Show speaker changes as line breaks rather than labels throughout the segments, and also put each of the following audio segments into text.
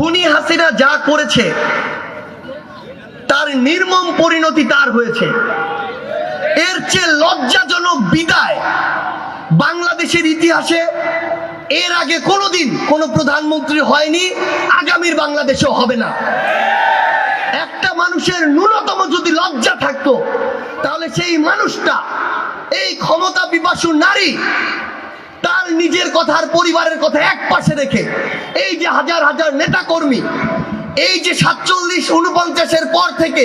খুনি হাসিনা যা করেছে, তার নির্মম পরিণতি তার হয়েছে। এর চেয়ে লজ্জাজনক বিদায় বাংলাদেশের ইতিহাসে এর আগে কোনোদিন কোনো প্রধানমন্ত্রী হয়নি, আগামীর বাংলাদেশেও হবে না। একটা মানুষের ন্যূনতম যদি লজ্জা থাকতো, তাহলে সেই মানুষটা, এই ক্ষমতা বিপাসু নারী নিজের কথার পরিবারের কথা এক পাশে রেখে। এই যে হাজার হাজার নেতা কর্মী এই যে সাতচল্লিশ উনপঞ্চাশের পর থেকে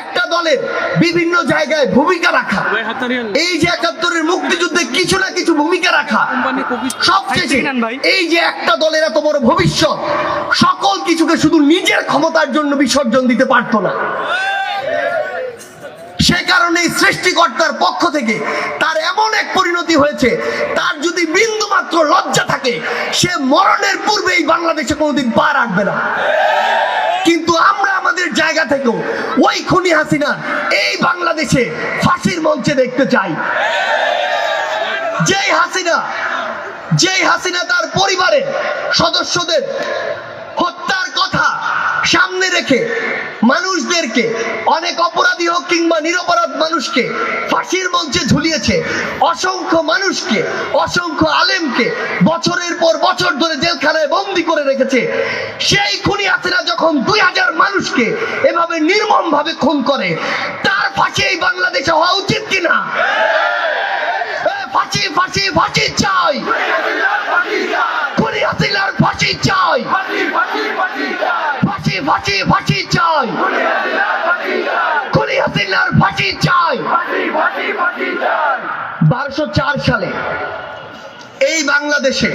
একটা দলের বিভিন্ন জায়গায় ভূমিকা রাখা। এই যে একাত্তরের মুক্তিযুদ্ধে কিছু না কিছু ভূমিকা রাখা সবশেষে এই যে একটা দলের এত বড় ভবিষ্যৎ সকল কিছুকে শুধু নিজের ক্ষমতার জন্য বিসর্জন দিতে পারতো না। সৃষ্টিকর্তার পক্ষ থেকে তার এমন এক পরিণতি হয়েছে, তার যদি বিন্দু মাত্র লজ্জা থাকে, সে মরণের পূর্বেই বাংলাদেশে কোনোদিন পা রাখবে না। কিন্তু আমরা আমাদের জায়গা থেকেও ওই খুনি হাসিনা এই বাংলাদেশে ফাঁসির মঞ্চে দেখতে চাই। যেই হাসিনা যেই হাসিনা তার পরিবারের সদস্যদের রেখে মানুষদেরকে, অনেক অপরাধী হোক কিংবা নিরপরাধ মানুষকে, ফাঁসির মঞ্চে ঝুলিয়েছে অসংখ্য মানুষকে, অসংখ্য আলেমকে বছরের পর বছর ধরে জেলখানায় বন্দি করে রেখেছে। সেই খুনি হাসিনা যখন দুই হাজার মানুষকে এভাবে নির্মম ভাবে খুন করে, তার ফাঁসি এই বাংলাদেশে হওয়া উচিত কিনা? ফাঁসি ফাঁসি ফাঁসি চাই! ফাঁসি ফাঁসি চাই। খুনি হাসিনার ফাঁসি চাই। বারোশো চার সালে এই বাংলাদেশে,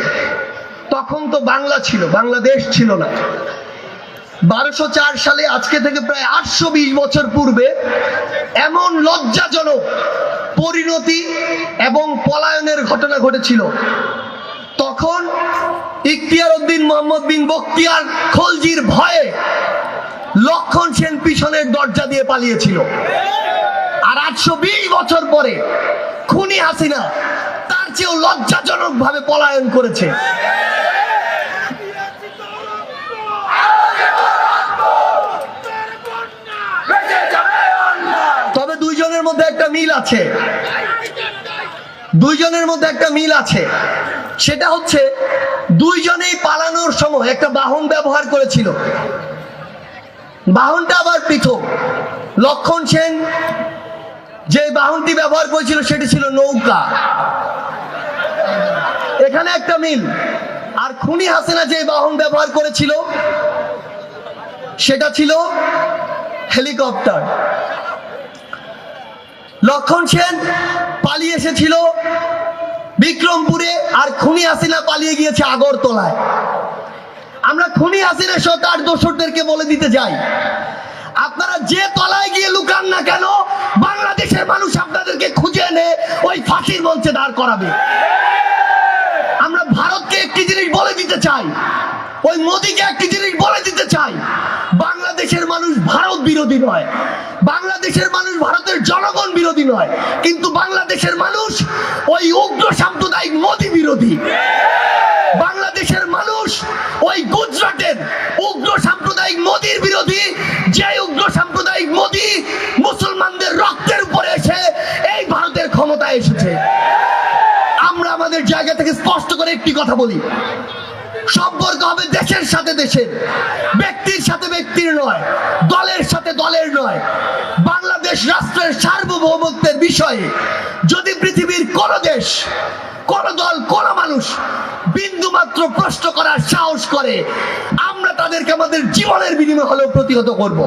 তখন তো বাংলা ছিল, বাংলাদেশ ছিল না। বারোশো চার সালে আজকে থেকে প্রায় আটশো বিশ বছর পূর্বে এমন লজ্জাজনক পরিণতি এবং পলায়নের ঘটনা ঘটেছিল। তখন ইখতিয়ার উদ্দিন মোহাম্মদ বিন বখতিয়ার খলজির ভয়ে লক্ষণ সেন পিছনের দরজা দিয়ে পালিয়েছিল। আর আটশো বিশ বছর পরে খুনি হাসিনা তার চেয়েও লজ্জাজনক ভাবে পলায়ন করেছে। তবে দুইজনের মধ্যে একটা মিল আছে। দুইজনের মধ্যে একটা মিল আছে। সেটা হচ্ছে দুইজনেই পালানোর সময় একটা বাহন ব্যবহার করেছিল। বাহনটা আবার পৃথক। লক্ষণ সেন যে বাহনটি ব্যবহার করেছিল সেটি ছিল নৌকা। এখানে একটা মিল। আর খুনি হাসিনা যে বাহন ব্যবহার করেছিল, সেটা ছিল হেলিকপ্টার। লক্ষণ সেন পালিয়ে এসেছিল বিক্রমপুরে আর খুনি হাসিনা পালিয়ে গিয়েছে আগরতলায়। আমরা খুনি হাসিনা সহ তার দোসরদেরকে বলে দিতে যাই। আপনারা যে তলায় গিয়ে লুকান না কেন, বাংলাদেশের মানুষ আপনাদেরকে খুঁজে এনে ওই ফাঁসির মঞ্চে দাঁড় করাবে। আমরা ভারতকে একটি জিনিস বলে দিতে চাই। ওই মোদিকে একটি জিনিস বলে দিতে বিরোধী নয়। বাংলাদেশের মানুষ ভারতের জনগণ বিরোধী নয়, কিন্তু বাংলাদেশের মানুষ ওই উগ্র সাম্প্রদায়িক মোদী বিরোধী। বাংলাদেশের মানুষ ওই গুজরাটের উগ্র সাম্প্রদায়িক মোদীর বিরোধী যে উগ্র সাম্প্রদায়িক মোদী মুসলমানদের রক্তের উপরে এসে এই ভারতের ক্ষমতায় এসেছে। আমরা আমাদের জায়গা থেকে স্পষ্ট করে একটি কথা বলি। সম্পর্ক হবে দেশের সাথে দেশের, ব্যক্তির সাথে ব্যক্তির নয়, দলের সাথে দলের নয়। বাংলাদেশ রাষ্ট্রের সার্বভৌমত্বের বিষয়ে যদি পৃথিবীর কোন দেশ, কোন দল, কোন মানুষ বিন্দু মাত্র প্রশ্ন করার সাহস করে, আমরা তাদেরকে আমাদের জীবনের বিনিময়ে হলেও প্রতিহত করব।